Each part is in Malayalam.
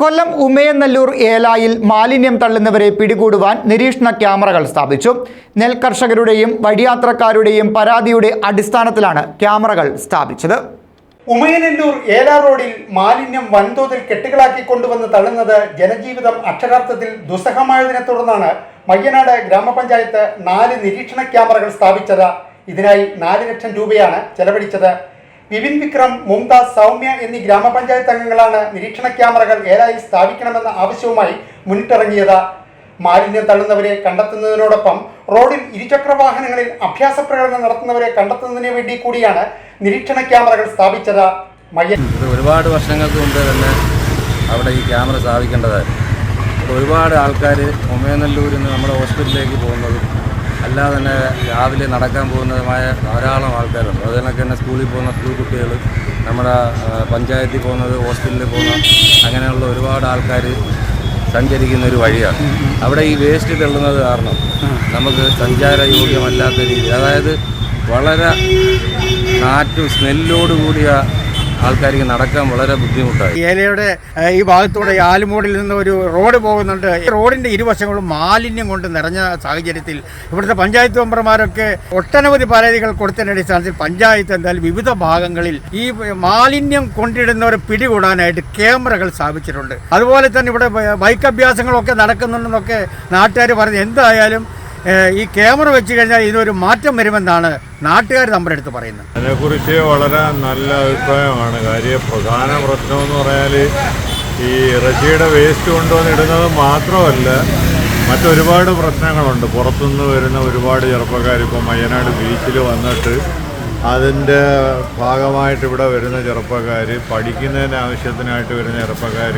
കൊല്ലം ഉമയനല്ലൂർ ഏലായിൽ മാലിന്യം തള്ളുന്നവരെ പിടികൂടുവാൻ നിരീക്ഷണ ക്യാമറകൾ സ്ഥാപിച്ചു. നെൽ കർഷകരുടെയും വഴിയാത്രക്കാരുടെയും പരാതിയുടെ അടിസ്ഥാനത്തിലാണ് ക്യാമറകൾ സ്ഥാപിച്ചത്. ഉമയനല്ലൂർ ഏലാ റോഡിൽ മാലിന്യം വൻതോതിൽ കെട്ടുകളാക്കി കൊണ്ടുവന്ന് തള്ളുന്നത് ജനജീവിതം അക്ഷരാർത്ഥത്തിൽ ദുസ്സഹമായതിനെ തുടർന്നാണ് മയ്യനാട് ഗ്രാമപഞ്ചായത്ത് നാല് നിരീക്ഷണ ക്യാമറകൾ സ്ഥാപിച്ചത്. ഇതിനായി നാല് ലക്ഷം രൂപയാണ് ചെലവഴിച്ചത്. വിപിൻ വിക്രം മുംതാസ് സൗമ്യ എന്നീ ഗ്രാമപഞ്ചായത്ത് അംഗങ്ങളാണ് നിരീക്ഷണ ക്യാമറകൾ ഏതായി സ്ഥാപിക്കണമെന്ന ആവശ്യവുമായി മുന്നിട്ടിറങ്ങിയത്. മാലിന്യം തള്ളുന്നവരെ കണ്ടെത്തുന്നതിനോടൊപ്പം റോഡിൽ ഇരുചക്ര വാഹനങ്ങളിൽ അഭ്യാസ പ്രകടനം നടത്തുന്നവരെ കണ്ടെത്തുന്നതിന് വേണ്ടി കൂടിയാണ് നിരീക്ഷണ ക്യാമറകൾ സ്ഥാപിച്ചത്. ഒരുപാട് വർഷങ്ങൾക്ക് മുമ്പ് തന്നെ അവിടെ ഈ ക്യാമറ സ്ഥാപിക്കേണ്ടതായിരുന്നു. ഒരുപാട് ആൾക്കാർ ഒമേനല്ലൂരിൽ നിന്ന് നമ്മുടെ ഹോസ്പിറ്റലിലേക്ക് പോകുന്നതും അല്ലാതെ തന്നെ രാവിലെ നടക്കാൻ പോകുന്നതുമായ ധാരാളം ആൾക്കാരുണ്ട്. അതുകണക്ക് തന്നെ സ്കൂളിൽ പോകുന്ന സ്കൂൾ കുട്ടികൾ നമ്മുടെ പഞ്ചായത്തിൽ പോകുന്നത് ഹോസ്പിറ്റലിൽ പോകുന്ന അങ്ങനെയുള്ള ഒരുപാട് ആൾക്കാർ സഞ്ചരിക്കുന്ന ഒരു വഴിയാണ്. അവിടെ ഈ വേസ്റ്റ് തള്ളുന്നത് കാരണം നമുക്ക് സഞ്ചാര യോഗ്യമല്ലാത്ത രീതി അതായത് വളരെ നാറ്റും സ്മെല്ലോട് കൂടിയ ആൾക്കാർക്ക് നടക്കാൻ വളരെ ബുദ്ധിമുട്ടായി. ഏലയുടെ ഈ ഭാഗത്തൂടെ ഈ ആലുമൂടിൽ നിന്ന് ഒരു റോഡ് പോകുന്നുണ്ട്. ഈ റോഡിന്റെ ഇരുവശങ്ങളും മാലിന്യം കൊണ്ട് നിറഞ്ഞ സാഹചര്യത്തിൽ ഇവിടുത്തെ പഞ്ചായത്ത് മെമ്പർമാരൊക്കെ ഒട്ടനവധി പരാതികൾ കൊടുത്തതിന്റെ അടിസ്ഥാനത്തിൽ പഞ്ചായത്ത് എന്തായാലും വിവിധ ഭാഗങ്ങളിൽ ഈ മാലിന്യം കൊണ്ടിടുന്നവരെ പിടികൂടാനായിട്ട് ക്യാമറകൾ സ്ഥാപിച്ചിട്ടുണ്ട്. അതുപോലെ തന്നെ ഇവിടെ ബൈക്ക് അഭ്യാസങ്ങളൊക്കെ നടക്കുന്നുണ്ടെന്നൊക്കെ നാട്ടുകാർ പറഞ്ഞു എന്തായാലും ഈ ക്യാമറ വെച്ച് കഴിഞ്ഞാൽ ഇതിനൊരു മാറ്റം വരുമെന്നാണ് നാട്ടുകാർ നമ്മുടെ അടുത്ത് പറയുന്നത്. അതിനെക്കുറിച്ച് വളരെ നല്ല അഭിപ്രായമാണ്. കാര്യം പ്രധാന പ്രശ്നം എന്ന് പറഞ്ഞാൽ ഈ ഇറച്ചിയുടെ വേസ്റ്റ് കൊണ്ടുവന്നിടുന്നത് മാത്രമല്ല മറ്റൊരുപാട് പ്രശ്നങ്ങളുണ്ട്. പുറത്തുനിന്ന് വരുന്ന ഒരുപാട് ചെറുപ്പക്കാർ ഇപ്പോൾ മയ്യനാട് ബീച്ചിൽ വന്നിട്ട് അതിന്റെ ഭാഗമായിട്ട് ഇവിടെ വരുന്ന ചെറുപ്പക്കാർ പഠിക്കുന്നതിന് ആവശ്യത്തിനായിട്ട് വരുന്ന ചെറുപ്പക്കാർ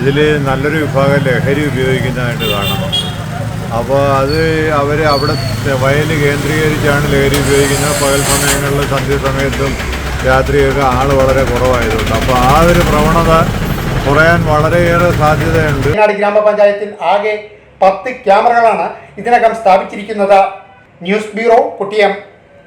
ഇതിൽ നല്ലൊരു വിഭാഗം ലഹരി ഉപയോഗിക്കുന്നതായിട്ട് കാണുന്നു. അപ്പോൾ അത് അവർ അവിടെ വയൽ കേന്ദ്രീകരിച്ചാണ് ലഹരി ഉപയോഗിക്കുന്നത്. പകൽ സമയങ്ങളിൽ സന്ധ്യ സമയത്തും രാത്രിയൊക്കെ ആൾ വളരെ കുറവായതുകൊണ്ട്. അപ്പോൾ ആ ഒരു പ്രവണത കുറയാൻ വളരെയേറെ സാധ്യതയുണ്ട്. ഗ്രാമപഞ്ചായത്തിൽ ആകെ പത്ത് ക്യാമറകളാണ് ഇതിനകം സ്ഥാപിച്ചിരിക്കുന്നത്. News bureau Kuttiyam.